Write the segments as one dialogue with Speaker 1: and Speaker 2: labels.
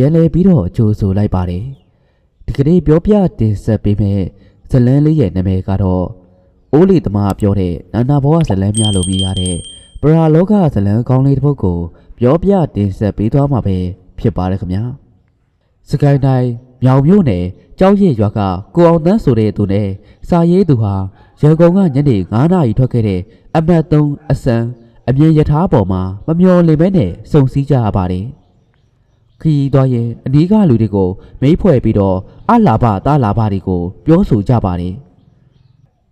Speaker 1: ပြန်လဲပြီးတော့ကြိုဆိုလိုက်ပါတယ်ဒီကနေ့ပြောပြတင်ဆက်ပေးမယ့်ဇလန်းလေးရဲ့နာမည်ကတော့အိုးလီသမားပြောတဲ့နာနာဘောကဇလန်းများလို့မြည်ရတဲ့ပရာလောကဇလန်းကောင်းလေးတစ်ပုဒ်ကိုပြောပြတင်ဆက်ပေးသွားမှာပဲဖြစ်ပါတယ်ခင်ဗျာစကိုင်းတိုင်းမြောင်မြို့နယ်ကြောက်ရည်ရွာကကိုအောင်တန်းဆိုတဲ့သူနဲ့စာရေးသူဟာရန်ကုန်ကညနေ9နာရီထွက်ခဲ့တဲ့အမတ်3အစံအမြင်ယထာပေါ်မှာမမျော်လင့်မဲနဲ့စုံစည်းကြရပါတယ် ခရီးသွားရင်အနီးကလူတွေကိုမေးဖွဲ့ပြီးတော့အလာဘတာလာဘတွေကိုပြောဆိုကြပါတယ်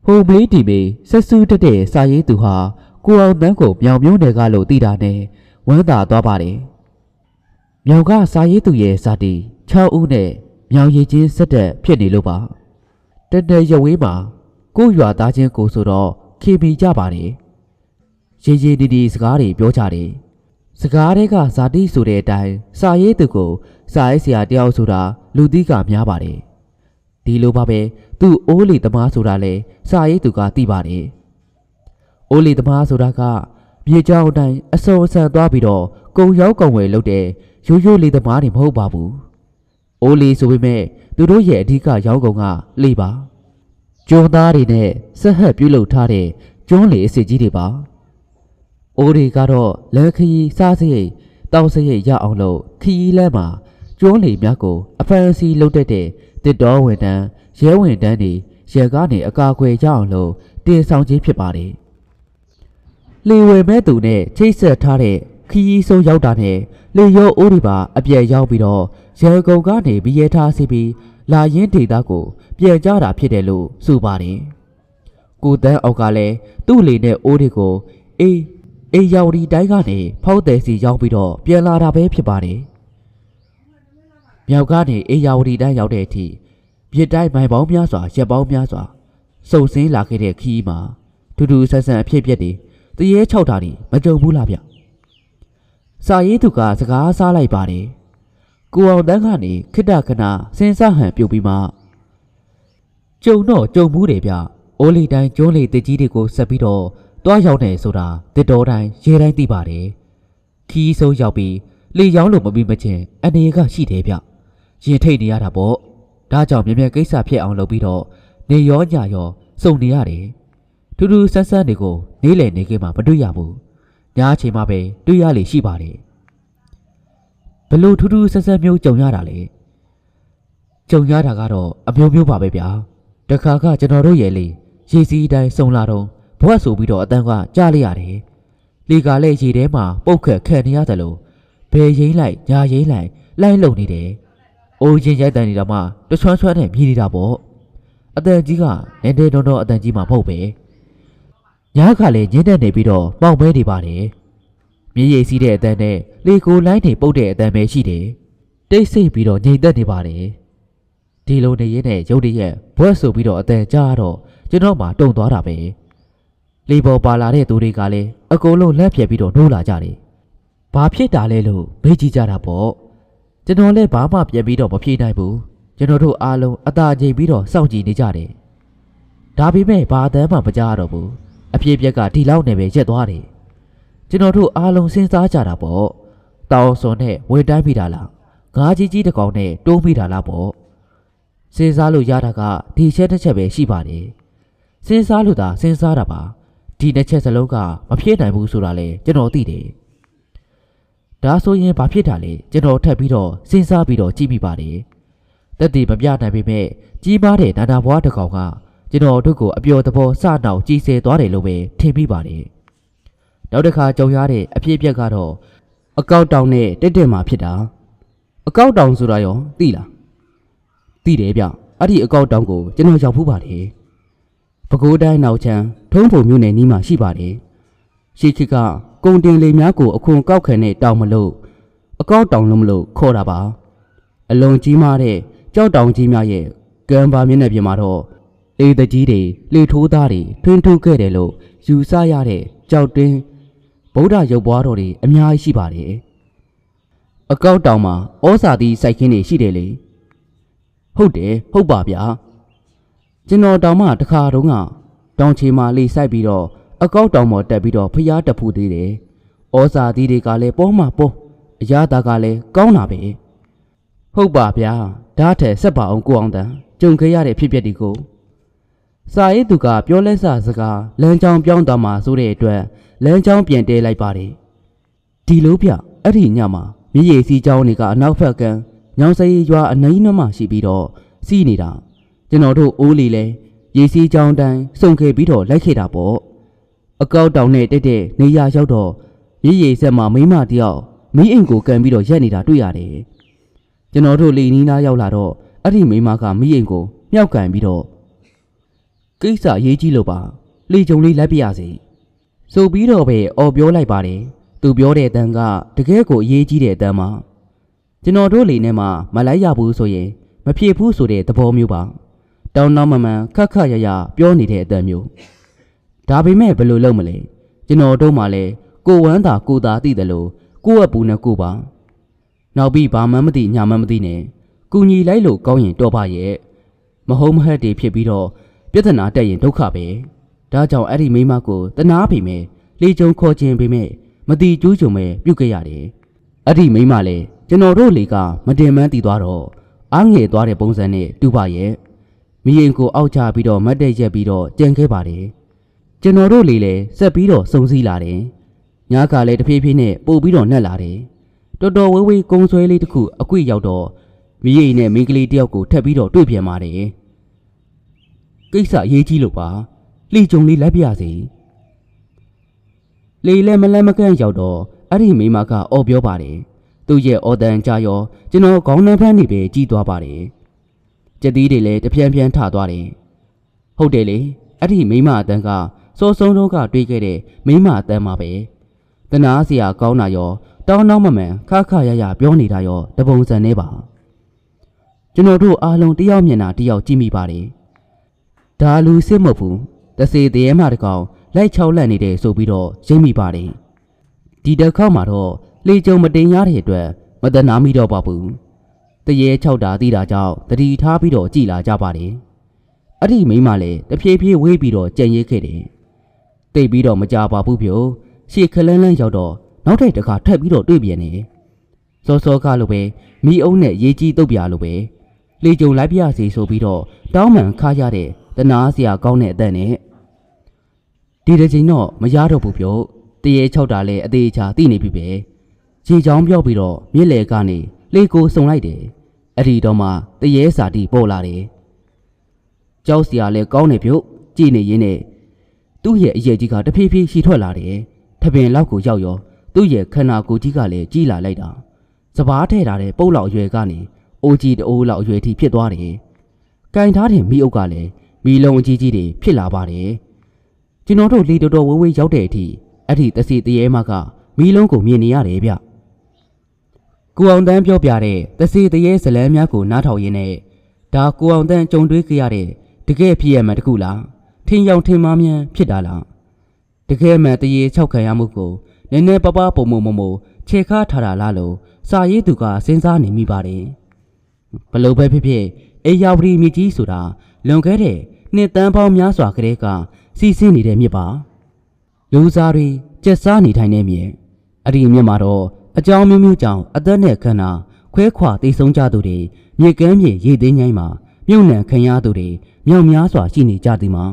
Speaker 1: ဟိုမေးတီမေးဆက်စုတက်တဲ့စာရေးသူဟာကိုအောင်တန်းကိုမြောင်မျိုးနယ်ကလို့သိတာနဲ့ဝမ်းသာသွားပါတယ်မြောင်ကစာရေးသူရဲ့ဇာတိ6ဦးနဲ့မြောင်ရည်ချင်းဆက်တက်ဖြစ်နေလို့ပါတတရဝေးမှာကိုရွာသားချင်းကိုဆိုတော့ခေပီကြပါတယ်ရေရေဒီဒီစကားတွေပြောကြတယ် စကားတွေကဇာတိဆိုတဲ့အတိုင်းစာရေးသူကိုစာရေးဆရာတယောက်ဆိုတာလူသီးကများပါတယ်ဒီလိုပါပဲသူ့အိုးလီသမားဆိုတာလဲစာရေးသူကသိပါတယ်အိုးလီသမားဆိုတာကမြေကြောင်အတိုင်းအစုံအဆန်သွားပြီးတော့ကုံရောက်ကုံဝယ်လုပ်တဲ့ရိုးရိုးလီသမားတွေမဟုတ်ပါဘူးအိုးလီဆိုပေမဲ့သူတို့ရဲ့အဓိကရောက်ကုံကလေပါကျွန်းသားတွေနဲ့ဆက်ဟက်ပြုတ်လုပ်ထားတဲ့ကျွန်းလေအစ်စ်ကြီးတွေပါ အိုးတွေကတော့လက်ခရီးစားစရိတ်တောက်စရိတ်ရအောင်လို့ခရီးလမ်းမှာကျွန်းလေများကိုအဖန်စီလုပ်တတ်တဲ့တစ်တော်ဝင်တန်းရဲဝင်တန်းတွေရဲကားနေအကာအကွယ်ရအောင်လို့တင်ဆောင်ခြင်းဖြစ်ပါတယ်လေဝယ်မဲ့သူနဲ့ချိတ်ဆက်ထားတဲ့ခရီးဆုံးရောက်တာနဲ့လေရောအိုးတွေပါအပြည့်ရောက်ပြီးတော့ရဲကုံကနေဘီရဲထားစီပြီးလာရင်ဒေတာကိုပြန်ကြတာဖြစ်တယ်လို့ဆိုပါတယ်ကိုတန်းအောက်ကလည်းသူ့လေနဲ့အိုးတွေကိုအေး အေးရောက်ဒီတိုင်းကနေဖောက်တယ်စီရောက်ပြီးတော့ပြန်လာတာပဲဖြစ်ပါတယ်မြောက်ကနေအေးယာဝတီတိုင်းရောက်တဲ့အထိပြစ်တိုင်းမိုင်ပေါင်းများစွာရက်ပေါင်းများစွာစုံစင်းလာခဲ့တဲ့ခီးမှာထူးထူးဆန်းဆန်းအဖြစ်ပြက်တွေတရေ၆တာတွေမကြုံဘူးလားဗျစာရေးသူကစကားစားလိုက်ပါတယ်ကိုအောင်တန်းကနေခိတ္တခဏစဉ်းစားဟန်ပြုတ်ပြီးမှကြုံတော့ကြုံဘူးတယ်ဗျအိုးလီတိုင်းကျိုးလီတစ်ကြီးတွေကိုဆက်ပြီးတော့ တွားရောက်နေဆိုတာတစ်တော်တိုင်းရေတိုင်းသိပါတယ်ခီးဆုံးရောက်ပြီးလေရောင်းလို့မပြီးမချင်းအနေကရှိတယ်ဗျရင်ထိတ်နေရတာပေါ့ဒါကြောင့်မြ мян ကိစ္စဖြစ်အောင်လုပ်ပြီးတော့နေရောညရောစုံနေရတယ်ထူးထူးဆန်းဆန်းတွေကိုနေလေနေခင်းမှာမတွေ့ရဘူးညအချိန်မှပဲတွေ့ရလေရှိပါတယ်ဘလို့ထူးထူးဆန်းဆန်းမျိုးကြုံရတာလေကြုံရတာကတော့အမျိုးမျိုးပါပဲဗျာတခါကကျွန်တော်တို့ရဲ့လေရေစီးတိုင်းစုံလာတော့ ဘဝဆိုပြီးတော့အတန်းကကြားလိုက်ရတယ်လေကလည်းရေထဲမှာပုတ်ခက်ခံနေရတယ်လို့ဘယ်ရိမ့်လိုက်ညာရိမ့်လိုက်လိုက်လုံနေတယ်အိုးချင်းရိုက်တန်နေတာမှတချွမ်းချွမ်းနဲ့မြည်နေတာပေါ့အတန်ကြီးကနည်းနည်းတော့တော့အတန်ကြီးမှမဟုတ်ပဲညားကလည်းညင်းတက်နေပြီးတော့ပေါက်မဲနေပါတယ်မြေရိပ်စီးတဲ့အတန်နဲ့လေကိုလိုင်းနေပုတ်တဲ့အတန်ပဲရှိတယ်တိတ်ဆိတ်ပြီးတော့ငြိမ်သက်နေပါတယ်ဒီလိုနေရင်းနဲ့ရုတ်တရက်ဘွက်ဆိုပြီးတော့အတန်ကြားတော့ကျွန်တော်မှတုံသွားတာပဲ လေပေါ်ပါလာတဲ့သူတွေကလည်းအကုန်လုံးလက်ပြက်ပြီးတော့နှိုးလာကြတယ်ဘာဖြစ်တာလဲလို့မေးကြည့်ကြတာပေါ့ကျွန်တော်လည်းဘာမှပြန်ပြီးတော့မဖြေနိုင်ဘူးကျွန်တော်တို့အားလုံးအသာချိန်ပြီးတော့စောင့်ကြည့်နေကြတယ်ဒါပေမဲ့ဘာအတမ်းမှမကြားတော့ဘူးအပြည့်ပြက်ကဒီလောက်နဲ့ပဲရက်သွားတယ်ကျွန်တော်တို့အားလုံးစဉ်းစားကြတာပေါ့တောင်စွန်နဲ့ဝေတိုင်းမိတာလားငါးကြီးကြီးတစ်ကောင်နဲ့တိုးမိတာလားပေါ့စဉ်းစားလို့ရတာကဒီချက်တစ်ချက်ပဲရှိပါတယ်စဉ်းစားလို့သာစဉ်းစားတာပါ ဒီနှစ်ချက်စလုံးကမဖြစ်နိုင်ဘူးဆိုတာလေကျွန်တော်သိတယ်ဒါဆိုရင်ဘာဖြစ်တာလဲကျွန်တော်ထပ်ပြီးတော့စဉ်းစားပြီးတော့ကြည့်မိပါတယ်တက်တည်မပြနိုင်ပေမဲ့ကြီးမားတဲ့နာနာဘွားတစ်ကောင်ကကျွန်တော်တို့ကိုအပျော်သဘောစနှောင်ကြီးဆဲသွားတယ်လို့ပဲထင်မိပါတယ်နောက်တစ်ခါကြုံရတဲ့အဖြစ်အပျက်ကတော့
Speaker 2: အကောက်တောင်နဲ့တက်တက်မှာဖြစ်တာအကောက်တောင်ဆိုတာရောသိလားသိတယ်ဗျအဲ့ဒီအကောက်တောင်ကိုကျွန်တော်ရောက်ဖူးပါတယ် ပဲခူးတိုင်းနောက်ချမ်းထုံးပုံမြို့နယ်နီးမှာရှိပါတယ်ရှိခိကကုံတင်လေများကိုအခွန်ကောက်ခံတဲ့တောင်မလို့အကောက်တောင်လို့မလို့ခေါ်တာပါအလွန်ကြီးမားတဲ့ကြောက်တောင်ကြီးများရဲ့ကံပါမျက်နှာပြင်မှာတော့လေတကြီးတွေလေထိုးသားတွေထွင်းထိုးခဲ့တယ်လို့ယူဆရတဲ့ကြောက်တင်းဗုဒ္ဓရုပ်ပွားတော်တွေအများကြီးရှိပါတယ်။အကောက်တောင်မှာဩစာတိစိုက်ခင်းတွေရှိတယ်လေ။ဟုတ်တယ်ဟုတ်ပါဗျာ။ ကျွန်တော်တောင်မှတခါတုန်းကတောင်ချေမှာလေစိုက်ပြီးတော့အကောက်တောင်ပေါ်တက်ပြီးတော့ဖျားတက်ဖူးသေးတယ်။ဩစာတိတွေကလည်းပေါ်မှာပေါ်အရာတာကလည်းကောင်းတာပဲဟုတ်ပါဗျာဒါထက်ဆက်ပါအောင်ကိုအောင်တန်ကြုံခဲ့ရတဲ့ဖြစ်ပျက်ဒီကိုစာရေးသူကပြောလဲစာစကားလမ်းကြောင်းပြောင်းသွားမှာဆိုတဲ့အတွက်လမ်းကြောင်းပြန်တဲလိုက်ပါတယ်ဒီလိုပြအဲ့ဒီညမှာမြည်ရည်စီချောင်းတွေကအနောက်ဘက်ကန်းညောင်စိရွာအနိမ့်နှမရှိပြီးတော့စီးနေတာ ကျွန်တော်တို့အိုးလီလဲရေစီချောင်းတိုင်းစုံခဲ့ပြီးတော့လိုက်ခဲ့တာပေါ့အကောက်တောင်နဲ့တက်တဲ့နေရာရောက်တော့မြည်ရည်ဆက်မှာမိမတယောက်မီးအိမ်ကိုကန်ပြီးတော့ရက်နေတာတွေ့ရတယ်ကျွန်တော်တို့လီနီးနားရောက်လာတော့အဲ့ဒီမိမကမီးအိမ်ကိုမြောက်ကန်ပြီးတော့ကိစ္စရေးကြီးလို့ပါလေကြုံလေးလိုက်ပြရစီဆိုပြီးတော့ပဲအော်ပြောလိုက်ပါတယ်သူပြောတဲ့အတန်းကတကယ်ကိုအရေးကြီးတဲ့အတန်းမှာကျွန်တော်တို့လေနဲ့မှမလိုက်ရဘူးဆိုရင်မဖြစ်ဘူးဆိုတဲ့သဘောမျိုးပါ တောင်းတောင်းမမှန်ခက်ခက်ရရပြောနေတဲ့အတန်းမျိုးဒါပေမဲ့ဘယ်လိုလုပ်မလဲကျွန်တော်တို့မှလည်းကိုဝမ်းသာကိုသာသိတယ်လို့ကိုယ့်အပူနဲ့ကိုပါနောက်ပြီးဘာမှမသိညာမှမသိနဲ့ကူညီလိုက်လို့ကောင်းရင်တော့ပါရဲ့မဟုတ်မဟတ်တွေဖြစ်ပြီးတော့ပြဿနာတက်ရင်ဒုက္ခပဲဒါကြောင့်အဲ့ဒီမိမကိုတနာပြီမဲ့လေကြုံခေါ်ခြင်းပေမဲ့မတိကျူးကြုံမဲ့ပြုတ်ခဲ့ရတယ်အဲ့ဒီမိမလည်းကျွန်တော်တို့လေကမတင်မန်းတည်သွားတော့အားငယ်သွားတဲ့ပုံစံနဲ့တူပါရဲ့ မိရင်ကိုအောက်ချပြီးတော့မတ်တက်ရက်ပြီးတော့ကြံခဲ့ပါတယ်ကျွန်တော်တို့လေလည်းဆက်ပြီးတော့စုံစည်းလာတယ်ညကလည်းတဖြည်းဖြည်းနဲ့ပို့ပြီးတော့နှက်လာတယ်တော်တော်ဝေးဝေးကုံဆွဲလေးတစ်ခုအကွေ့ရောက်တော့မိရင်နဲ့မိန်းကလေးတယောက်ကိုထပ်ပြီးတော့တွေ့ပြန်ပါတယ်ကိစ္စရေးကြီးလို့ပါလှီကြုံလေးလိုက်ပြရစီလေလည်းမလန်းမကန့်ရောက်တော့အဲ့ဒီမိမကအော်ပြောပါတယ်သူ့ရဲ့အော်တန်ကြရောကျွန်တော်ခေါင်းနှမ်းဖမ်းနေပဲကြီးသွားပါတယ် ကြက်သီးတွေလည်းတပြန်းပြန်းထသွားတယ်ဟုတ်တယ်လေအဲ့ဒီမိမအတန်းကစောစုံတော့ကတွေးခဲ့တဲ့မိမအတန်းမှာပဲတနာစရာကောင်းတာရောတောင်းတောင်းမမှန်ခါခါရရပြောနေတာရောတပုံစံနေပါကျွန်တော်တို့အားလုံးတယောက်မျက်နှာတယောက်ကြည့်မိပါတယ်ဒါလူစစ်မဟုတ်ဘူးတစေတရေမှတကောင်လိုက်ချောက်လန့်နေတယ်ဆိုပြီးတော့ရိပ်မိပါတယ်ဒီတစ်ခေါက်မှာတော့လေကြုံမတင်ရတဲ့အတွက်မတနာမိတော့ပါဘူး တရေချောက်တာသိတာကြောင့်တတိထားပြီးတော့ကြည်လာကြပါတယ်အဲ့ဒီမိန်းမလည်းတဖြည်းဖြည်းဝေးပြီးတော့ကြံ့ရိပ်ခဲ့တယ်တိတ်ပြီးတော့မကြပါဘူးပြိုရှေ့ခလန်းလန်းရောက်တော့နောက်ထပ်တစ်ခါထပ်ပြီးတော့တွေ့ပြန်နေစောစောကလိုပဲမိအုံးနဲ့ရေကြီးတုတ်ပြလိုပဲလေကြုံလိုက်ပြစီဆိုပြီးတော့တောင်းမှန်ခါရတဲ့တနာစရာကောင်းတဲ့အသက်နဲ့ဒီတစ်ချိန်တော့မရတော့ဘူးပြောတရေချောက်တာလဲအသေးချာသိနေပြီပဲခြေချောင်းပြောက်ပြီးတော့မြစ်လေကနေလေကိုစုံလိုက်တယ် အဲ့ဒီတော့မှတရေစာတီပေါ်လာတယ်ကြောက်စရာလဲကောင်းနေပြုတ်ကြည်နေရင်းနဲ့သူ့ရဲ့အရေးကြီးကတဖြည်းဖြည်းရှီထွက်လာတယ်ထပင်လောက်ကိုရောက်ရောသူ့ရဲ့ခန္ဓာကိုယ်ကြီးကလည်းကြီးလာလိုက်တာစပားထဲထားတဲ့ပုတ်လောက်အရွယ်ကနေအိုကြီးတအိုးလောက်အရွယ်ထိဖြစ်သွားတယ်ကင်ထားတဲ့မိအုပ်ကလည်းမီလုံးအကြီးကြီးတွေဖြစ်လာပါတယ်ကျွန်တော်တို့လီတော်တော်ဝေးဝေးရောက်တဲ့အထိအဲ့ဒီတစီတရေမကမီလုံးကိုမြင်နေရတယ်ဗျ ကိုအောင်တန်းပြောပြတဲ့တစီတရေဇလန်းများကိုနားထောင်ရင်းနဲ့ဒါကိုအောင်တန်းကြုံတွေ့ကြရတဲ့တကယ်ဖြစ်ရမှန်တခုလားထင်းရောင်ထင်းမားမြန်ဖြစ်တာလားတကယ်မှန်တရေ၆ခံရမှုကိုနည်းနည်းပပပုံမုံမုံခြေခါထားတာလားလို့စာရေးသူကစဉ်းစားနေမိပါတယ်ဘလို့ပဲဖြစ်ဖြစ်အေယာဝတီမြစ်ကြီးဆိုတာလွန်ခဲ့တဲ့နှစ်တန်းပေါင်းများစွာကလေးကစီးဆင်းနေတဲ့မြစ်ပါလူစားတွေကျက်စားနေထိုင်တဲ့မြစ်အဲ့ဒီမြစ်မှာတော့ အကြောင်းမျိုးမျိုးကြောင့်အသက်နဲ့ခန္ဓာခွဲခွာတိတ်ဆုံးကြသူတွေမြေကမ်းမြေရေသိမ်းញိုင်းမှာမြုပ်နှံခံရသူတွေမြောက်များစွာရှိနေကြသည်မှာ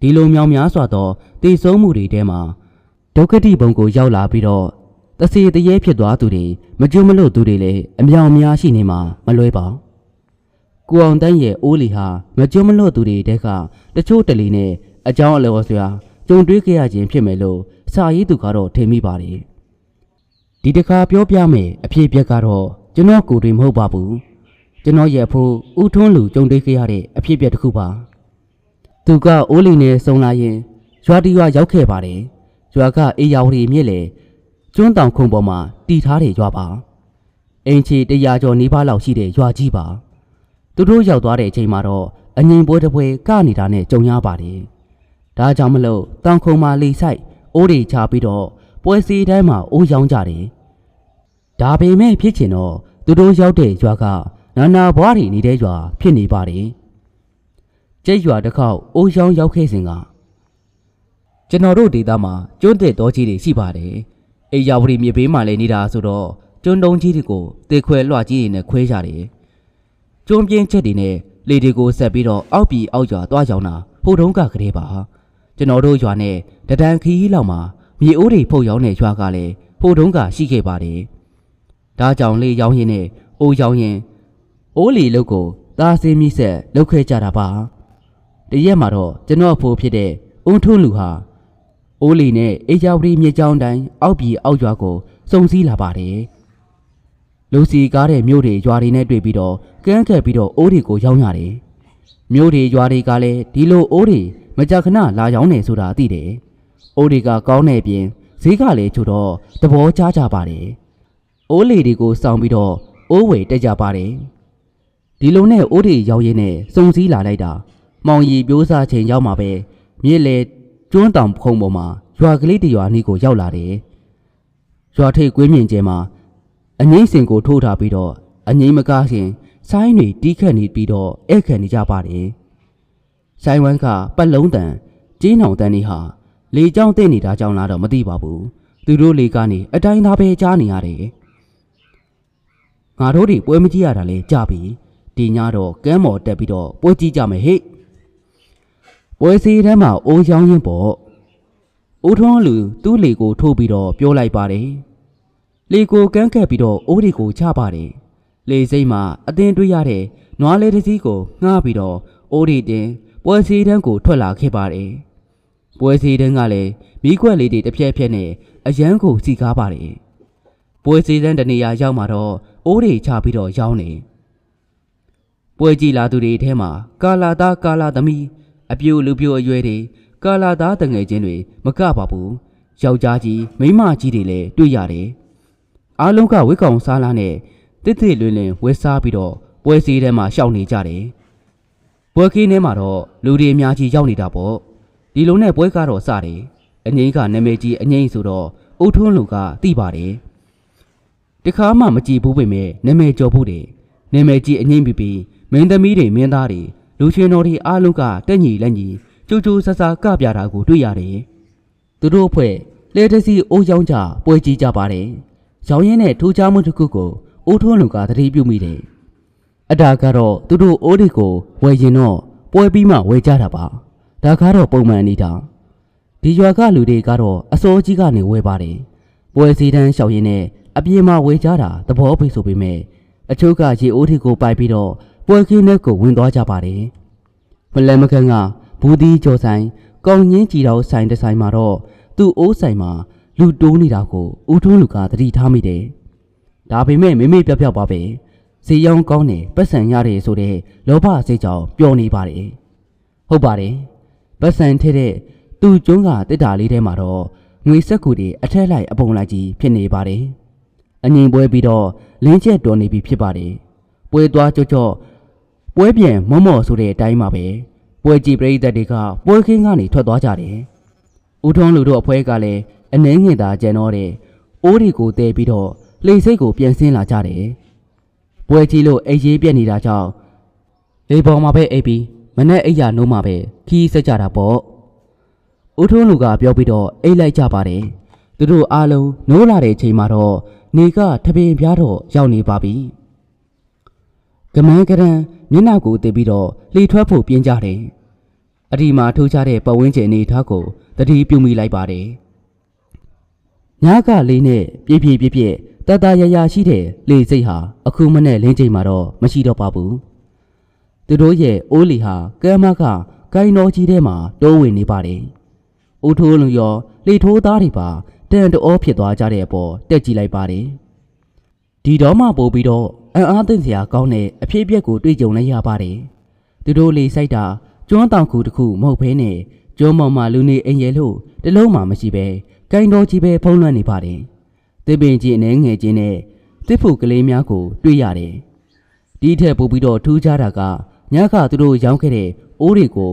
Speaker 2: ဒီလိုမြောက်များစွာသောတိတ်ဆုံးမှုတွေထဲမှာဒုက္ခတိဘုံကိုရောက်လာပြီးတော့တစီတရေဖြစ်သွားသူတွေမကျွတ်မလွတ်သူတွေလည်းအမြောင်များရှိနေမှာမလွဲပါကိုအောင်တန်းရဲ့အိုးလီဟာမကျွတ်မလွတ်သူတွေတဲကတချို့တလီနဲ့အကြောင်းအလောစွာကြုံတွေ့ခဲ့ရခြင်းဖြစ်မယ်လို့စာရေးသူကတော့ထင်မိပါတယ် ဒီတခါပြောပြမယ်အဖြစ်ပြက်ကတော့ကျွန်တော်ကိုယ်တွေမဟုတ်ပါဘူးကျွန်တော်ရဲ့အဖိုးဦးထွန်းလူကြုံတွေ့ခဲ့ရတဲ့အဖြစ်ပြက်တစ်ခုပါသူကအိုးလီနဲ့ဆုံလာရင်ရွာတီရွာရောက်ခဲ့ပါတယ်ရွာကအေးယာဝတီမြစ်လေကျွန်းတောင်ခုံပေါ်မှာတီထားတဲ့ရွာပါအင်ချီတရာကျော်နီးပါးလောက်ရှိတဲ့ရွာကြီးပါသူတို့ရောက်သွားတဲ့အချိန်မှာတော့အငိမ်ပွဲတစ်ပွဲကနေတာနဲ့ကြုံရပါတယ်ဒါကြောင့်မလို့တောင်ခုံမှာလိဆိုင်အိုးတွေချပြီးတော့ပွဲစီတိုင်းမှာအိုးရောင်းကြတယ် ဒါပေမဲ့ဖြစ်ချင်တော့သူတို့ရောက်တဲ့ရွာကနာနာဘွားတွေနေတဲ့ရွာဖြစ်နေပါတယ်ကျိတ်ရွာတစ်ခေါက်အိုးရောင်းရောက်ခဲ့စဉ်ကကျွန်တော်တို့ဒေသမှာကျွန်းတဲ့တော်ကြီးတွေရှိပါတယ်။အေယာဝတီမြေပေးမှလည်းနေတာဆိုတော့ကျွန်းတုံးကြီးတွေကိုတေခွဲလွှကြီးတွေနဲ့ခွဲကြတယ်ကျွန်းပြင်းချက်တွေနဲ့လေတွေကိုဆက်ပြီးတော့အောက်ပြည်အောက်ရွာသွားကြောင်းတာဖို့တုံးကကလေးပါကျွန်တော်တို့ရွာနဲ့တဒန်ခီးလောက်မှာမြေအိုးတွေဖုတ်ရောင်းတဲ့ရွာကလည်းဖို့တုံးကရှိခဲ့ပါတယ် ဒါကြောင့်လေရောင်းရင်နဲ့အိုးရောင်းရင်အိုးလီလုတ်ကိုသားစင်းမိဆက်လုတ်ခဲ့ကြတာပါတရက်မှာတော့ကျွန်တော်အဖိုးဖြစ်တဲ့အုံထွန်းလူဟာအိုးလီနဲ့အေဂျာဝတီမြေကြောင်းတိုင်းအောက်ပြည်အောက်ရွာကိုစုံစည်းလာပါတယ်။လူစီကားတဲ့မြို့တွေရွာတွေနဲ့တွေ့ပြီးတော့ကန်းကက်ပြီးတော့အိုးတွေကိုရောင်းရတယ်။မြို့တွေရွာတွေကလည်းဒီလိုအိုးတွေမကြခဏလာရောင်းနေဆိုတာသိတယ်။အိုးတွေကကောင်းတဲ့အပြင်ဈေးကလည်းချို့တော့သဘောကျကြပါတယ်။ အိုးလီတွေကိုစောင်းပြီးတော့အိုးဝယ်တက်ကြပါတယ်။ဒီလိုနဲ့အိုးတွေရောင်းရင်းနဲ့စုံစည်းလာလိုက်တာမောင်ရီပြိုးစားချိန်ရောက်မှာပဲမြစ်လေကျွန်းတောင်ခုံပေါ်မှာရွာကလေးတရွာနီးကိုရောက်လာတယ်။ရွာထိပ်ကွင်းမြင့်ကျဲမှာအငိမ့်စင်ကိုထိုးထားပြီးတော့အငိမ့်မကားရှင်ဆိုင်းတွေတီးခတ်နေပြီးတော့ဧည့်ခံနေကြပါတယ်။ဆိုင်းဝမ်းကပတ်လုံးတန်ကျင်းအောင်တန်နေဟာလေကြောင်းတဲ့နေတာကြောင့်လားတော့မသိပါဘူး။သူတို့လေကနေအတိုင်းသားပဲကြားနေရတယ်။ ငါတို့တွေပွဲမကြည့်ရတာလဲကြပြီ။ဒီညတော့ကမ်းမော်တက်ပြီးတော့ပွဲကြည့်ကြမယ်ဟဲ့။ပွဲစီထဲမှာအိုးချောင်းရင်ပေါ့။ဦးထွန်းလူသူ့လေကိုထိုးပြီးတော့ပြောလိုက်ပါတယ်။လေကိုကန်းကက်ပြီးတော့အိုးတွေကိုချပါတယ်။လေစိမ့်မှာအသင်တွေ့ရတဲ့နွားလေးတစ်စီးကိုငှားပြီးတော့အိုးတွေတင်ပွဲစီတန်းကိုထွက်လာခဲ့ပါတယ်။ပွဲစီတန်းကလည်းမိခွက်လေးတွေတစ်ဖြက်ဖြက်နဲ့အရန်ကိုစီကားပါတယ်။ပွဲစီတန်းတနေရာရောက်မှာတော့ အိုးတွေချပြီးတော့ရောင်းနေ။ပွဲကြည့်လာသူတွေထဲမှာကာလာသားကာလာသမီးအပြိုလူပြိုအရွယ်တွေကာလာသားတငယ်ချင်းတွေမကပါဘူးယောက်ျားကြီးမိန်းမကြီးတွေလည်းတွေ့ရတယ်အားလုံးကဝိကောင်စားလာနဲ့တစ်တစ်လွင်လွင်ဝဲစားပြီးတော့ပွဲစည်းထဲမှာရှောက်နေကြတယ်ပွဲခင်းထဲမှာတော့လူတွေအများကြီးရောက်နေတာပေါ့ဒီလိုနဲ့ပွဲကတော့စတယ်အငိမ့်ကနာမည်ကြီးအငိမ့်ဆိုတော့အုတ်ထွန်းလူကသိပါတယ် တခါမှမကြည့်ဘူးပေမဲ့နာမည်ကျော်ဖို့တယ်နာမည်ကြီးအငိမ့်ပြီးပြီးမင်းသမီးတွေမင်းသားတွေလူချင်းတော်တွေအားလုံးကတက်ညီလက်ညီကြိုးကြိုးဆဆကပြတာကိုတွေ့ရတယ်။သူတို့အဖွဲ့လဲတစီအိုးရောင်းကြပွဲကြည့်ကြပါတယ်။ရောင်းရင်းနဲ့ထိုးချမှုတစ်ခုကိုအိုးထွန်းလူကသတိပြုမိတယ်။အတားကတော့သူတို့အိုးတွေကိုဝယ်ရင်တော့ပွဲပြီးမှဝယ်ကြတာပါ။ဒါကတော့ပုံမှန်နေတာ။ဒီရွာကလူတွေကတော့အစောကြီးကနေဝယ်ပါတယ်။ပွဲစီတန်းလျှောက်ရင်းနဲ့ အပြေမှာဝယ်ကြတာသဘောပိတ်ဆိုပေမဲ့အချို့ကရေအိုးတွေကိုပိုက်ပြီးတော့ပွဲခင်းတဲ့ကိုဝင်သွားကြပါတယ်။မလဲမကန်ကဘူးဒီကျော်ဆိုင်ကောင်းငင်းကြည်တော်ဆိုင်တစ်ဆိုင်မှာတော့သူ့အိုးဆိုင်မှာလူတိုးနေတာကိုဦးထွန်းလူကသတိထားမိတယ်။ဒါပေမဲ့မိမိပြောက်ပြောက်ပါပဲ။စီရောင်းကောင်းတယ်ပတ်စံရတယ်ဆိုတဲ့လောဘစိတ်ကြောင့်ပျော်နေပါတယ်။ဟုတ်ပါတယ်။ပတ်စံထဲတဲ့သူ့ကျွန်းကတစ်တာလေးထဲမှာတော့ငွေစက်ကူတွေအထက်လိုက်အပုံလိုက်ကြီးဖြစ်နေပါတယ်။ အငိမ်ပွဲပြီးတော့လင်းချက်တော်နေပြီဖြစ်ပါတယ်။ပွဲသွားကြော့ကြော့ပွဲပြန်မော့မော့ဆိုတဲ့အတိုင်းမှာပဲပွဲကြည့်ပရိသတ်တွေကပွဲခင်းကနေထွက်သွားကြတယ်။ဦးထွန်းလူတို့အဖွဲကလည်းအနှဲငင်သာကြံတော့တဲ့အိုးတွေကိုတဲပြီးတော့လှိစိတ်ကိုပြန်ဆင်းလာကြတယ်။ပွဲကြည့်လို့အိတ်ရေးပြက်နေတာကြောင့်လေပေါ်မှာပဲအိပ်ပြီးမနဲ့အိပ်ရနိုးမှာပဲခီးဆက်ကြတာပေါ့။ဦးထွန်းလူကပြောပြီးတော့အိတ်လိုက်ကြပါတယ်။သူတို့အားလုံးနိုးလာတဲ့အချိန်မှာတော့ နေကထပင်ပြားတော့ရောက်နေပါပြီ။ကမန်းကရန်မျက်နှာကိုတည်ပြီးတော့လှီထွက်ဖို့ပြင်းကြတယ်။အဒီမှာထိုးချတဲ့ပတ်ဝန်းကျင်အနေထားကိုတတိပြုမိလိုက်ပါတယ်။ညကလေးနဲ့ပြည့်ပြည့်ပြည့်ပြည့်တတရရရှိတဲ့လေစိတ်ဟာအခုမနဲ့လင်းချိန်မှာတော့မရှိတော့ပါဘူး။သူတို့ရဲ့အိုးလီဟာကဲမကကိုင်းတော်ကြီးထဲမှာတိုးဝင်နေပါတယ်။အိုးထိုးလူရောလေထိုးသားတွေပါ တန်တောဖြစ်သွားကြတဲ့အပေါ်တက်ကြည့်လိုက်ပါတယ်။ဒီတော့မှပို့ပြီးတော့အံ့အားသင့်စရာကောင်းတဲ့အဖြစ်အပျက်ကိုတွေ့ကြုံလိုက်ရပါတယ်။သူတို့လေစိုက်တာကျွန်းတောင်ခုတစ်ခုမဟုတ်ဘဲနဲ့ကျွန်းမောင်မှလူနေအိမ်ရဲလို့တလုံးမှမရှိပဲကိုင်းတော်ကြီးပဲဖုံးလွှမ်းနေပါတယ်။တစ်ပင်ကြီးအနေငယ်ချင်းနဲ့တစ်ဖို့ကလေးများကိုတွေ့ရတယ်။ဒီထက်ပိုပြီးတော့ထူးခြားတာကညကသူတို့ရောင်းခဲ့တဲ့အိုးတွေကို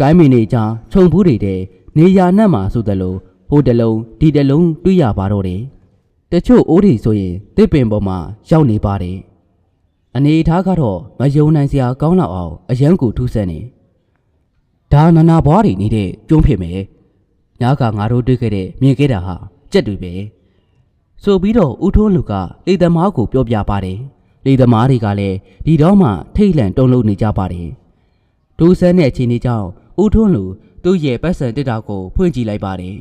Speaker 2: ကိုင်းမင်းနေကြခြုံဘူးတွေတဲ့နေရာနှံ့မှာဆိုတယ်လို့ ဟိုတလုံးဒီတလုံးတွေ့ရပါတော့တယ်။တချို့အိုးတွေဆိုရင်တစ်ပင်ပေါ်မှာရောက်နေပါတယ်။အနေအထားကတော့မယုံနိုင်စရာကောင်းတော့အောင်အယံကူထူးဆန်းနေဒါနနာဘွားတွေနေတဲ့ကျုံးဖြစ်မယ်ညကငါတို့တွေ့ခဲ့တဲ့မြင်ခဲ့တာဟာကြက်တွေပဲဆိုပြီးတော့ဦးထွန်းလူကလေသမားကိုပြောပြပါတယ်လေသမားတွေကလည်းဒီတော့မှထိတ်လန့်တုန်လှုပ်နေကြပါတယ်ဒူဆန်းတဲ့အချိန်လေးကြောင့်ဦးထွန်းလူသူ့ရဲ့ပတ်စံတစ်တာကိုဖွင့်ကြည့်လိုက်ပါတယ်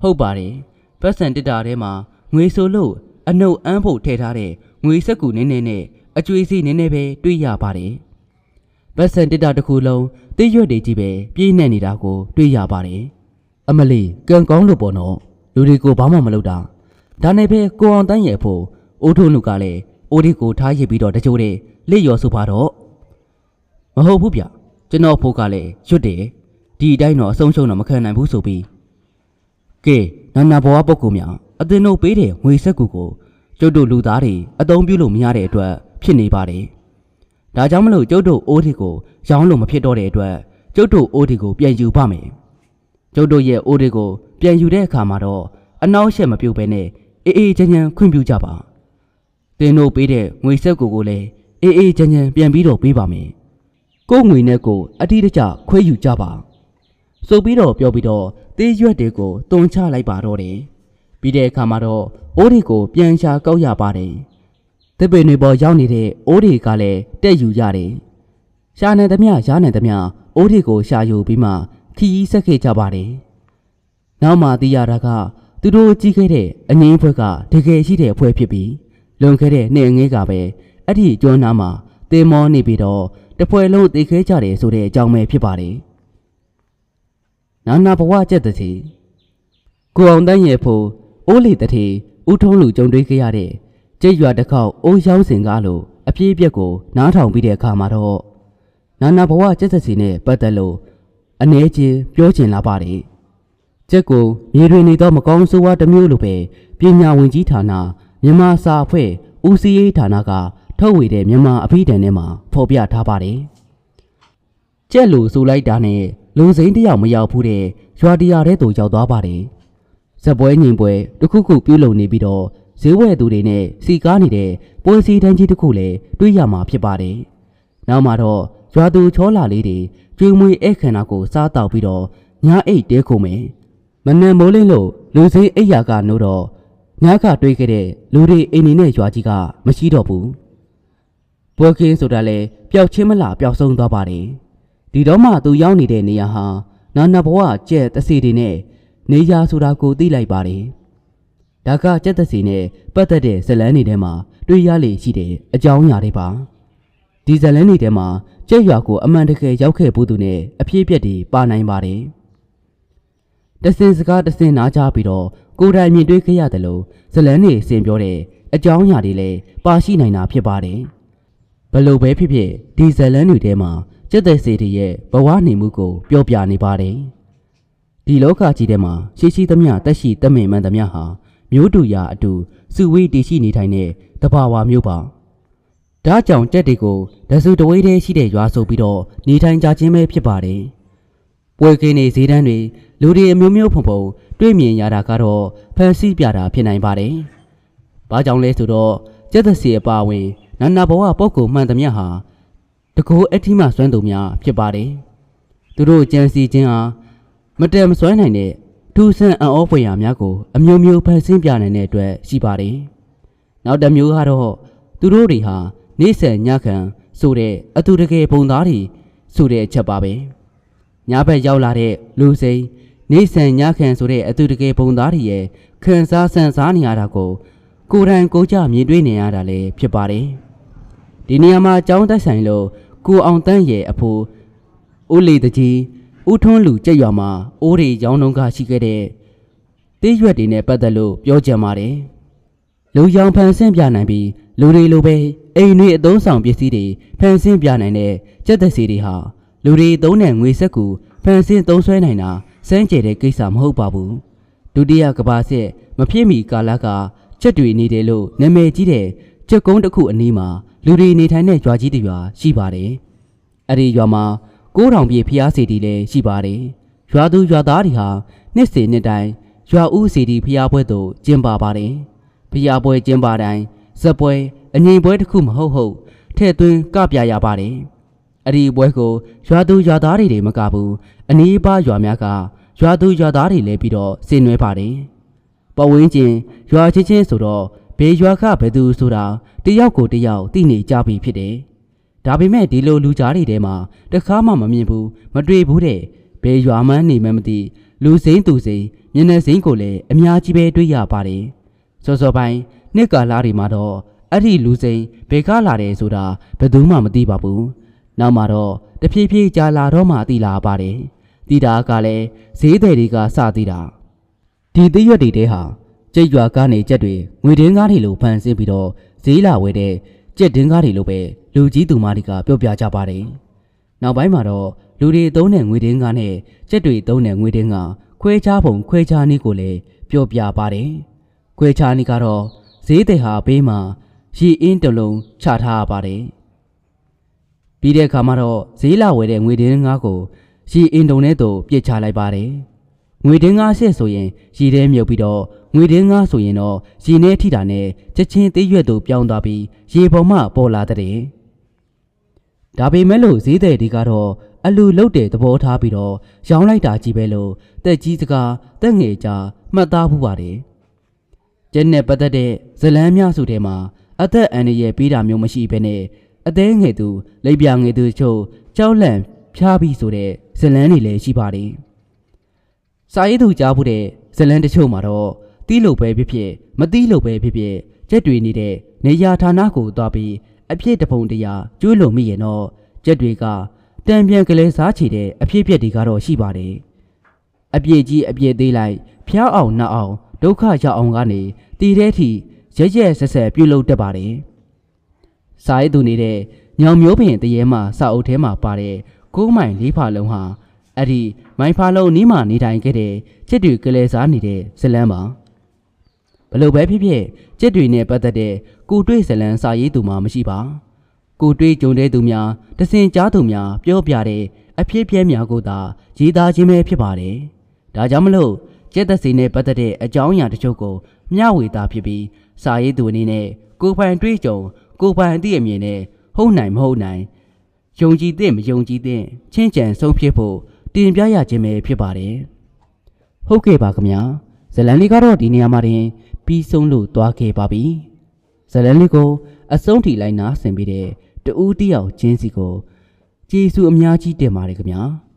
Speaker 2: ဟုတ်ပါတယ်ပတ်စံတစ်တာထဲမှာငွေဆိုလို့အနှုတ်အန်းဖို့ထည့်ထားတဲ့ငွေစက်ကူနည်းနည်းနဲ့အကျွေးစီနည်းနည်းပဲတွေ့ရပါတယ်ပတ်စံတစ်တာတစ်ခုလုံးတိရွက်တွေကြီးပဲပြည့်နေနေတာကိုတွေ့ရပါတယ်အမလီကံကောင်းလို့ပေါ့နော်လူတွေကိုဘာမှမလုပ်တာဒါနဲ့ပဲကိုအောင်တန်းရဲ့ဖို့အိုးထုံးလူကလည်းအိုးဒီကိုထားရစ်ပြီးတော့တကြိုးတဲ့လက်ရော်ဆိုပါတော့မဟုတ်ဘူးဗျကျွန်တော်ဖို့ကလည်းရွတ်တယ်ဒီအတိုင်းတော့အဆုံးရှုံးတော့မခံနိုင်ဘူးဆိုပြီး ကဲနာနာဘဝပုဂ္ဂိုလ်များအသင်တို့ပေးတဲ့ငွေဆက်ကူကိုကျုပ်တို့လူသားတွေအသုံးပြုလို့မရတဲ့အတွက်ဖြစ်နေပါတယ်ဒါကြောင့်မလို့ကျုပ်တို့အိုးဒီကိုရောင်းလို့မဖြစ်တော့တဲ့အတွက်ကျုပ်တို့အိုးဒီကိုပြန်ယူပါမယ်ကျုပ်တို့ရဲ့အိုးဒီကိုပြန်ယူတဲ့အခါမှာတော့အနောက်ရှက်မပြုတ်ပဲနဲ့အေးအေးချမ်းချမ်းခွင့်ပြုကြပါတင်တို့ပေးတဲ့ငွေဆက်ကိုကိုလည်းအေးအေးချမ်းချမ်းပြန်ပြီးတော့ပေးပါမယ်ကို့ငွေနဲ့ကိုအတိအကျခွဲယူကြပါ ဆိုပြီးတော့ပြောပြီးတော့တေးရွက်တွေကိုတုံချလိုက်ပါတော့တယ်ပြီးတဲ့အခါမှာတော့အိုးတွေကိုပြန်ရှာကောက်ရပါတယ်တပင်တွေပေါ်ရောက်နေတဲ့အိုးတွေကလည်းတက်ယူရတယ်ရှာနေသမျှရားနေသမျှအိုးတွေကိုရှာယူပြီးမှခီးကြီးဆက်ခဲ့ကြပါတယ်နောက်မှသိရတာကသူတို့ကြီးခဲ့တဲ့အငင်းဘွက်ကတကယ်ရှိတဲ့အဖွဲဖြစ်ပြီးလွန်ခဲ့တဲ့နှစ်အငင်းကပဲအဲ့ဒီကျွန်းနာမှာတင်မောနေပြီးတော့တပွဲလုံးသိခဲကြတယ်ဆိုတဲ့အကြောင်းပဲဖြစ်ပါတယ်။ နာနာဘဝကျက်တဲ့စီကိုအောင်တန်းရဲ့ဖို့အိုးလီတထေဦးထုံးလူကြုံတွေ့ခဲ့ရတဲ့ကျိတ်ရွာတစ်ခေါက်အိုးရောက်စင်ကားလို့အပြည့်အပြက်ကိုနားထောင်ပြီးတဲ့အခါမှာတော့နာနာဘဝကျက်တဲ့စီနဲ့ပတ်သက်လို့အနေချင်းပြောချင်လာပါတယ်။ကျက်ကိုမြေတွင်နေသောမကောင်းဆိုးဝါးတစ်မျိုးလိုပဲပညာဝင်ကြီးဌာနမြန်မာစာအဖွဲ့ဦးစီးရေးဌာနကထုတ်ဝေတဲ့မြန်မာအဖိဓာန်ထဲမှာဖော်ပြထားပါတယ်။ကျက်လိုဆိုလိုက်တာနဲ့ လူစိမ်းတစ်ယောက်မရောက်ဘူးတဲ့ရွာတရာထဲသို့ရောက်သွားပါတယ်။ဇပွဲငင်ပွဲတစ်ခုခုပြုလုပ်နေပြီးတော့ဈေးဝယ်သူတွေနဲ့စီကားနေတဲ့ပွဲစည်းတန်းကြီးတစ်ခုလည်းတွေ့ရမှာဖြစ်ပါတယ်။နောက်မှာတော့ရွာသူချောလာလေးတွေကျွေးမွေးဧခန္ဓာကိုစားတောက်ပြီးတော့ညာအိတ်တဲခုမယ်။မနက်မိုးလင်းလို့လူစင်းအိယာကနိုးတော့ညကတွေးခဲ့တဲ့လူတွေအိမ်နေနဲ့ရွာကြီးကမရှိတော့ဘူးပွဲခင်းဆိုတာလေပျောက်ချင်းမလားပျောက်ဆုံးသွားပါတယ် ဒီတော့မှသူရောက်နေတဲ့နေရာဟာနာနာဘဝကျက်တစီတွေနဲ့နေရာဆိုတာကိုသိလိုက်ပါတယ်ဒါကကျက်တစီနဲ့ပတ်သက်တဲ့ဇလန်းတွေထဲမှာတွေ့ရလေရှိတဲ့အကြောင်းအရာတွေပါဒီဇလန်းတွေထဲမှာကျက်ရွာကိုအမှန်တကယ်ရောက်ခဲ့ဘူးသူနဲ့အဖြစ်အပျက်တွေပါနိုင်ပါတယ်တစင်စကားတစင်နားကြပြီးတော့ကိုယ်တိုင်မြင်တွေ့ခဲ့ရတယ်လို့ဇလန်းနေစင်ပြောတဲ့အကြောင်းအရာတွေလည်းပါရှိနိုင်တာဖြစ်ပါတယ်ဘလို့ပဲဖြစ်ဖြစ်ဒီဇလန်းတွေထဲမှာ စက်သက်စေတီရဲ့ဘဝနေမှုကိုပြောပြနေပါတယ်ဒီလောကကြီးထဲမှာရှိရှိသမျှတက်ရှိတက်မင်မှန်သမျှဟာမျိုးတူရာအတူစုဝေးတည်ရှိနေထိုင်တဲ့တဘာဝမျိုးပါဒါကြောင့်ကြက်တွေကိုဒဆူတဝေးတည်းရှိတဲ့ရွာဆိုပြီးတော့နေထိုင်ကြခြင်းပဲဖြစ်ပါတယ်ပွဲကင်းနေဈေးတန်းတွေလူတွေအမျိုးမျိုးဖုံဖုံတွေ့မြင်ရတာကတော့ဖန်ဆီးပြတာဖြစ်နိုင်ပါတယ်။ဘာကြောင့်လဲဆိုတော့ကျက်သစီအပါအဝင်နန္နာဘဝပုဂ္ဂိုလ်မှန်သမျှဟာ တကောအဋ္ဌိမစွမ်းသူများဖြစ်ပါတယ်။သူတို့ကြံစီခြင်းဟာမတည်မစွမ်းနိုင်တဲ့ထူးဆန်းအံ့ဩဖွယ်ရာများကိုအမျိုးမျိုးဖန်ဆင်းပြနိုင်တဲ့အတွက်ရှိပါတယ်။နောက်တစ်မျိုးကတော့သူတို့တွေဟာနေဆန်ညခံဆိုတဲ့အတူတကယ်ပုံသားတွေဆိုတဲ့အချက်ပါပဲ။ညဘက်ရောက်လာတဲ့လူစိမ်းနေဆန်ညခံဆိုတဲ့အသူတကယ်ပုံသားတွေရဲ့ခံစားဆန်စားနေရတာကိုကိုယ်တိုင်ကိုယ်ကြမြင်တွေ့နေရတာလည်းဖြစ်ပါတယ်။ ဒီနေရာမှာအကြောင်းသက်ဆိုင်လို့ကိုအောင်တန်းရဲ့အဖိုးဦးလီတကြီးဦးထွန်းလူကြက်ရွာမှာအိုးတွေရောင်းနှုန်းကရှိခဲ့တဲ့တေးရွက်တွေနဲ့ပတ်သက်လို့ပြောကြပါတယ်။လူရောင်ဖန်ဆင်းပြနိုင်ပြီးလူတွေလိုပဲအိမ်တွေအသုံးဆောင်ပစ္စည်းတွေဖန်ဆင်းပြနိုင်တဲ့စက်သက်စီတွေဟာလူတွေသုံးတဲ့ငွေဆက်ကူဖန်ဆင်းသုံးဆွဲနိုင်တာစမ်းကြဲတဲ့ကိစ္စမဟုတ်ပါဘူးဒုတိယကဘာစစ်မဖြစ်မီကာလကချက်တွေနေတယ်လို့နာမည်ကြီးတဲ့ချက်ကုန်းတစ်ခုအနီးမှာ လူတွေနေထိုင်တဲ့ရွာကြီးတစ်ရွာရှိပါတယ်အဲ့ဒီရွာမှာ9000ပြည့်ဖျားစီတီလည်းရှိပါတယ်ရွာသူရွာသားတွေဟာနှစ်စဉ်နှစ်တိုင်းရွာဦးစီတီဖျားပွဲသို့ကျင်းပပါတယ်ဖျားပွဲကျင်းပတိုင်းဇက်ပွဲအငိမ်ပွဲတစ်ခုမဟုတ်ဟုတ်ထဲ့သွင်းကပြရပါတယ်အဲ့ဒီပွဲကိုရွာသူရွာသားတွေတွေမကဘူးအနီးပါးရွာများကရွာသူရွာသားတွေလည်းပြီးတော့ဆင်နွှဲပါတယ်ပဝင်းချင်းရွာချင်းချင်းဆိုတော့ ဘေးရွာကဘယ်သူဆိုတာတယောက်ကိုတယောက်သိနေကြပြီဖြစ်တယ်။ဒါပေမဲ့ဒီလိုလူကြားတွေထဲမှာတခါမှမမြင်ဘူးမတွေ့ဘူးတဲ့ဘေးရွာမှန်းနေမှမသိလူစိမ့်သူစိမ့်မျက်နှာစိမ့်ကိုလည်းအများကြီးပဲတွေ့ရပါတယ်။စောစောပိုင်းနှစ်ကာလာတွေမှာတော့အဲ့ဒီလူစိမ့်ဘေကလာတယ်ဆိုတာဘယ်သူမှမသိပါဘူး။နောက်မှာတော့တဖြည်းဖြည်းကြာလာတော့မှသိလာပါတယ်။တီတာကလည်းဈေးသည်တွေကစသေးတာ။ဒီသိရွက်တွေတဲဟာ ကြက်ရွာကားနေကြက်တွေငွေတင်းကားတွေလိုဖန်ဆင်းပြီးတော့ဈေးလာဝယ်တဲ့ကြက်တင်းကားတွေလိုပဲလူကြီးသူမတွေကပြောပြကြပါတယ်။နောက်ပိုင်းမှာတော့လူတွေသုံးတဲ့ငွေတင်းကားနဲ့ကြက်တွေသုံးတဲ့ငွေတင်းကားခွဲခြားပုံခွဲခြားနည်းကိုလည်းပြောပြပါတယ်။ခွဲခြားနည်းကတော့ဈေးတဲ့ဟာဘေးမှာရေအင်းတစ်လုံးချထားရပါတယ်။ပြီးတဲ့အခါမှာတော့ဈေးလာဝယ်တဲ့ငွေတင်းကားကိုရေအင်းတုံထဲသို့ပြစ်ချလိုက်ပါတယ်။ငွေတင်းငါးရှစ်ဆိုရင်ရည်ထဲမြုပ်ပြီးတော့ ငွေတင်းငါးဆိုရင်တော့ရည်နဲ့ထိတာနဲ့ချက်ချင်းသေးရွက်တို့ပြောင်းသွားပြီးရေပေါ်မှပေါ်လာတဲ့ဒါပေမဲ့လို့ဈေးသည်တွေကတော့အလူလုတ်တဲ့သဘောထားပြီးတော့ရောင်းလိုက်တာကြီးပဲလို့တက်ကြီးစကားတက်ငယ်ကြားမှတ်သားမှုပါတယ်ကျင်းနဲ့ပတ်သက်တဲ့ဇလန်းများစုထဲမှာအသက်အန္တရာယ်ပေးတာမျိုးမရှိဘဲနဲ့အသေးငယ်သူလိပ်ပြငယ်သူချို့ကြောက်လန့်ဖျားပြီးဆိုတဲ့ဇလန်းတွေလည်းရှိပါတယ်စာရေးသူကြားဖို့တဲ့ဇလန်တချို့မှာတော့ တီးလို့ပဲဖြစ်ဖြစ်မတီးလို့ပဲဖြစ်ဖြစ်ကြက်တွေနေတဲ့နေရာဌာနကိုသွားပြီးအဖြစ်တပုံတရာကျွေးလို့မိရင်တော့ကြက်တွေကတံပြန်ကလေးစားချေတဲ့အဖြစ်ပြက်တွေကတော့ရှိပါတယ်အပြည့်ကြီးအပြည့်သေးလိုက်ဖျားအောင်နှောက်အောင်ဒုက္ခရောက်အောင်ကနေတီတဲ့ထိရက်ရက်ဆက်ဆက်ပြုတ်လုပ်တတ်ပါတယ်စာရေးသူနေတဲ့ညောင်မျိုးပင်တရေမှစာအုပ်ထဲမှာပါတဲ့ကိုးမိုင်လေးဖာလုံးဟာအဲ့ဒီမိုင်းဖာလုံးနီးမှနေထိုင်ခဲ့တဲ့ချစ်တွေကလေးစားနေတဲ့ဇလန်းပါ ဘလို့ပဲဖြစ်ဖြစ်ချစ်တွေနဲ့ပတ်သက်တဲ့ကိုတွေ့ဇလန်းစာရေးသူမှမရှိပါကိုတွေ့ကြုံတဲ့သူများတစင်ကြားသူများပြောပြတဲ့အဖြစ်ပြဲများကိုသာရေးသားခြင်းပဲဖြစ်ပါတယ်ဒါကြောင့်မလို့ကျက်သက်စီနဲ့ပတ်သက်တဲ့အကြောင်းအရာတချို့ကိုမျှဝေတာဖြစ်ပြီးစာရေးသူအနေနဲ့ကိုယ်ပိုင်တွေ့ကြုံကိုယ်ပိုင်အသည့်အမြင်နဲ့ဟုတ်နိုင်မဟုတ်နိုင်ယုံကြည်တဲ့မယုံကြည်တဲ့ချင်းကြံဆုံးဖြစ်ဖို့တင်ပြရခြင်းပဲဖြစ်ပါတယ်။ဟုတ်ကဲ့ပါခင်ဗျာ။ဇလန်လေးကတော့ဒီနေရာမှာတင် ပြီးဆုံးလို့သွားခဲ့ပါပြီ။ဇလန်လေးကိုအဆုံးထိလိုက်နာဆင်ပြီးတဲ့တူဦးတယောက်ချင်းစီကိုကျေးဇူးအများကြီးတင်ပါတယ်ခင်ဗျာ။